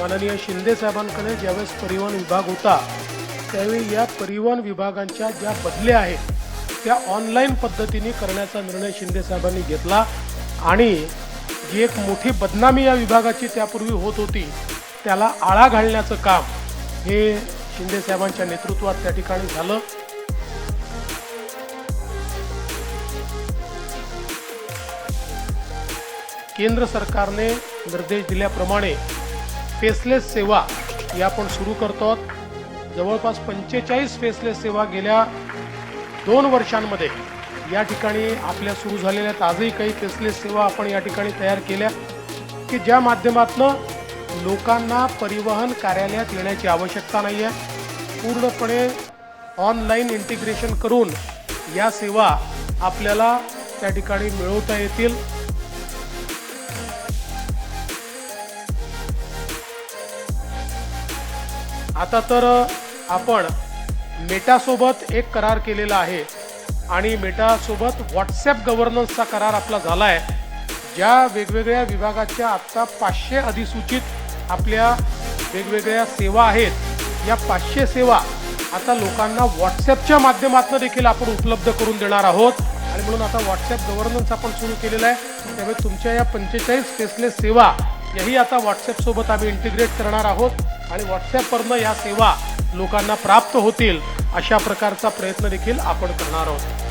माननीय शिंदे साहेबांकडे ज्यावेळेस परिवहन विभाग होता त्यावेळी या परिवहन विभागांच्या ज्या बदल्या आहेत त्या ऑनलाईन पद्धतीने करण्याचा निर्णय शिंदे साहेबांनी घेतला आणि जी एक मोठी बदनामी या विभागाची त्यापूर्वी होत होती त्याला आळा घालण्याचं काम हे शिंदे साहेबांच्या नेतृत्वात त्या ठिकाणी झालं. केंद्र सरकारने निर्देश दिल्याप्रमाणे फेसलेस सेवा ही आपण सुरू करतो आहोत. जवळपास पंचेचाळीस फेसलेस सेवा गेल्या दोन वर्षांमध्ये या ठिकाणी आपल्या सुरू झालेल्या आजही काही फेसलेस सेवा आपण या ठिकाणी तयार केल्या की ज्या माध्यमातनं लोकांना परिवहन कार्यालयात येण्याची आवश्यकता नाही आहे पूर्णपणे ऑनलाईन इंटिग्रेशन करून या सेवा आपल्याला त्या ठिकाणी मिळवता येतील. आता तर आपण मेटासोबत एक करार केलेला आहे. आणि मेटासोबत व्हॉट्सॲप गव्हर्नन्सचा करार आपला झाला आहे ज्या वेगवेगळ्या विभागाच्या आत्ता पाचशे अधिसूचित आपल्या वेगवेगळ्या सेवा आहेत या पाचशे सेवा आता लोकांना व्हॉट्सॲपच्या माध्यमातून देखील आपण उपलब्ध करून देणार आहोत. आणि म्हणून आता व्हॉट्सॲप गव्हर्नन्स आपण सुरू केलेला आहे. त्यामुळे तुमच्या या पंचेचाळीस फेसलेस सेवा याही आता व्हॉट्सॲपसोबत आम्ही इंटिग्रेट करणार आहोत. आणि व्हॉट्सॲपवरनं या सेवा लोकांना प्राप्त होतील अशा प्रकारचा प्रयत्न देखील आपण करणार आहोत.